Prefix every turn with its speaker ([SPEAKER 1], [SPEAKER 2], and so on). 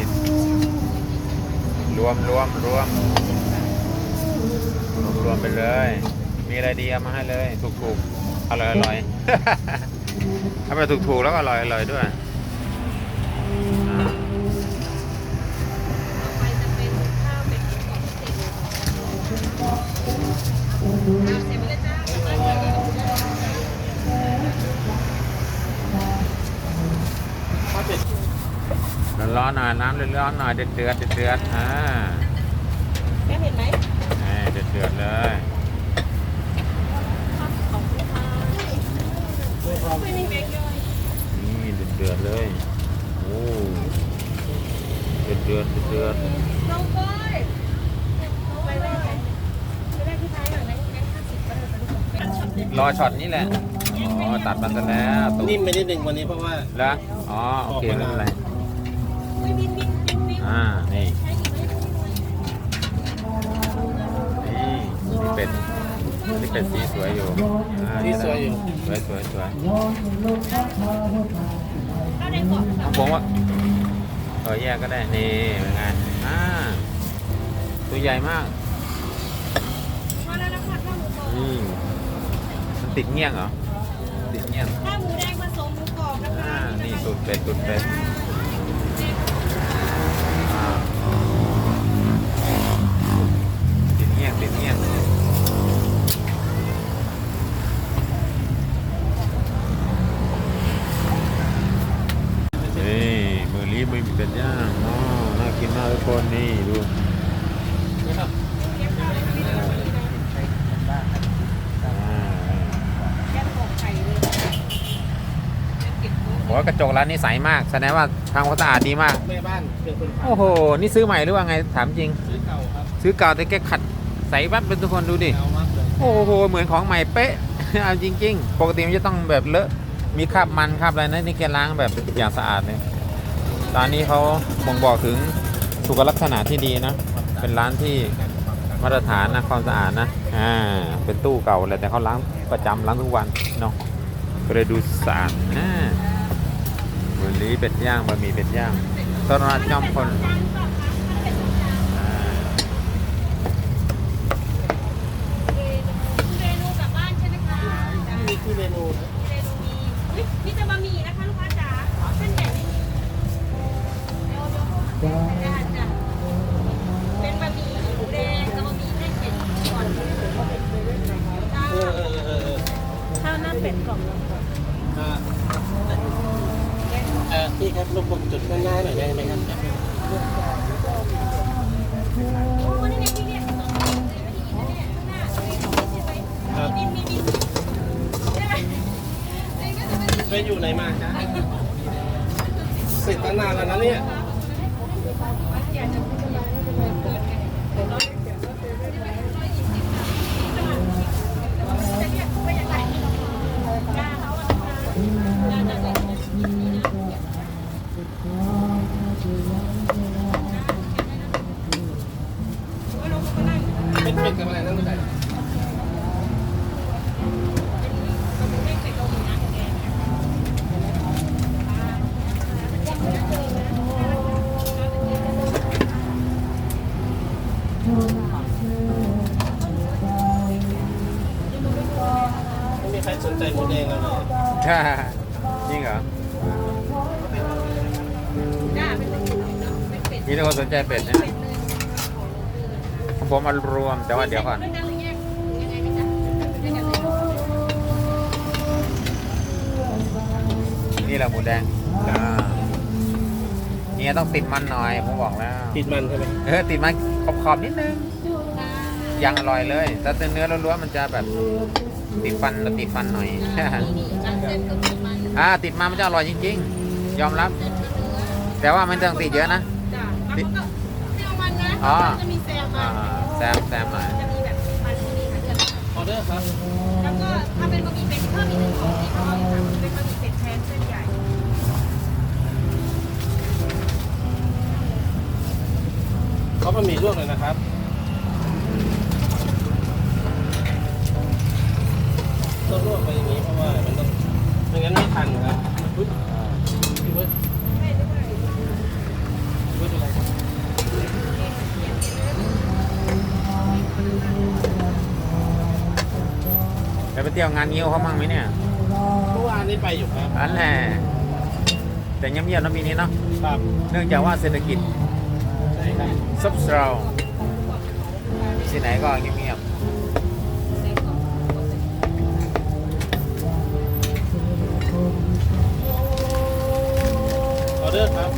[SPEAKER 1] ิน รวมรวมรวมรวมรวมไปเลย มีอะไรดีเอามาให้เลยถูกถูกอร่อยอร่อยเอาไปถูกถูกแล้วก็อร่อยอร่อยด้วย
[SPEAKER 2] ข้าวเป็ดกรอบพิเศษข้าวเสร็จไปเลย
[SPEAKER 1] อนๆหน่อยน้ำร้อนๆหน่อยเดือดเดือดเดือดๆอ่า
[SPEAKER 2] แม่เห็นไหม
[SPEAKER 1] นี่เดือดเดือดๆเลย
[SPEAKER 2] ของคุณค่ะไม่มีแบงค์ย่อย
[SPEAKER 1] นี่เดือดเดือดๆเลยโอ้เดือดเดือดเดือด
[SPEAKER 2] น้องก้อยไปแรกไปแรกที่ท้ายหน่อยนะแบงค์ห้าสิบก็เลยไปดูของเป็นช็อตเด็ด
[SPEAKER 1] ๆรอช็อตนี้แหละ อ๋อ ตัดมันซะแล้วตุ๊
[SPEAKER 3] นิ่มไปนิดนึงวันนี้เพราะว่า
[SPEAKER 1] แล้ว อ๋อ โอเคไม่เป็นไร
[SPEAKER 2] อุ้ยบินบินบินบิน
[SPEAKER 1] อ่า นี่
[SPEAKER 2] ใช้อีกไหม
[SPEAKER 1] นี่นี่เป็ดนี่เป็ดสีสวยอยู่อ่า
[SPEAKER 3] ที่สวยอยู่
[SPEAKER 1] สวยสวยสวย
[SPEAKER 2] ข้าวแดงกรอบ
[SPEAKER 1] เอาผมว่าเออแยกก็ได้ นี่เป็นไงอ่า ตัวใหญ่มาก
[SPEAKER 2] มาแล้วนะคะข้าวหมูกรอบ
[SPEAKER 1] อืมมันติดเงี้ยงเหรอ ติดเงี้ยง
[SPEAKER 2] ข้าวหมูแดงผสมหมูกรอบนะคะ
[SPEAKER 1] อ่านี่สูตรเป็ดสูตรเป็ดติดเงี้ยงติดเงี้ยงนี่มือรีบมือ เป็ดย่างอ๋อน่ากินมากทุกคนนี่ดูอ่า
[SPEAKER 2] แกงอกไข่เลยแกงเก็บหัว
[SPEAKER 1] โอ้ยกระจกร้านนี้ใสมาก แสดงว่าทำความสะอาดดีมาก
[SPEAKER 3] แม่บ้านเป็นคน
[SPEAKER 1] โอ้โห นี่ซื้อใหม่หรือว่าไงถามจริง
[SPEAKER 3] ซื้อเก่าครับ
[SPEAKER 1] ซื้อเก่าแต่แกขัดใสปั๊บเป็นทุกคนดูดิ
[SPEAKER 3] เก่ามากเลย
[SPEAKER 1] โอ้โห เหมือนของใหม่เป๊ะ เอาจริง ๆ ปกติมันจะต้องแบบเลอะ มีคราบมันคราบอะไรนะนี่แกล้างแบบอย่างสะอาดเลย ร้านนี้เขาบ่งบอกถึงสุขลักษณะที่ดีนะ เป็นร้านที่มาตรฐานนะความสะอาดนะ อ่า เป็นตู้เก่าเละแต่เขาล้างประจำล้างทุกวันเนาะ ก็เลยดูสะอาดอ่าบุรีเป็ดย่างบะหมี่เป็ดย่างต้นรั
[SPEAKER 2] บจ
[SPEAKER 3] อมพ
[SPEAKER 2] ล งก็จะไม่ได้
[SPEAKER 3] ไปอยู่ไหนมาจ๊ะเสร็จตั้งนานแล้วนะเนี่ย เป็นเป็นกับอะไรนั่นไม่ได้ไม่มีใครสนใจหมูแดงเราเลย
[SPEAKER 1] จริงเหรอ มีแต่คนสนใจเป็ดนะของ ผมมารวมแต่ว่าเดี๋ยวก่อน นี่แหละหมูแดงอ่าเนี่ยต้องติดมันหน่อยผมบอกแล้ว
[SPEAKER 3] ติดมันใช่ไหม
[SPEAKER 1] เออติดมันขอบๆนิดนึง ยังอร่อยเลยแต่เป็นเนื้อล้วนๆมันจะแบบติดฟันแล้วติดฟันหน่อย อ่าติดมันมันจะอร่อยจริง ๆ ยอมรับ แต่ว่ามันต้องติดเยอะนะอ๋อ
[SPEAKER 2] จะมีแซม
[SPEAKER 1] อ่า
[SPEAKER 2] มา
[SPEAKER 1] แซมแซมหน่อย
[SPEAKER 2] จะมีแบบมันที่นี่ค่ะเดือน
[SPEAKER 3] ออเดอร์ครับ
[SPEAKER 2] แล้วก็ถ้าเป็นบะหมี่เป็ดเพิ่มอีกหนึ่งของที่เขาค่ะเป็นบะหมี่เป็ดแทนเส้นใหญ่
[SPEAKER 3] เขาบะหมี่ลวกเลยนะครับต้องลวกไปอย่างนี้เพราะว่ามันต้องไม่งั้นไม่ทันครับอุ๊ยพี่เบิร์ดพี่เบิร์ดอะไรครับ
[SPEAKER 1] เตี๋ยวงานเงี้ยวเขามั่งไหมเนี่ย
[SPEAKER 3] เมื่อวานนี้ไปอยู่ครับ
[SPEAKER 1] อันแหละแต่เงียบๆนะมีนี้เนาะ
[SPEAKER 3] ครับ
[SPEAKER 1] เนื่องจากว่าเศรษฐกิจ
[SPEAKER 3] ใช่ครับ
[SPEAKER 1] ซบเซาที่ไหนก็เงียบๆ
[SPEAKER 3] ออเดอร์ครั
[SPEAKER 1] บ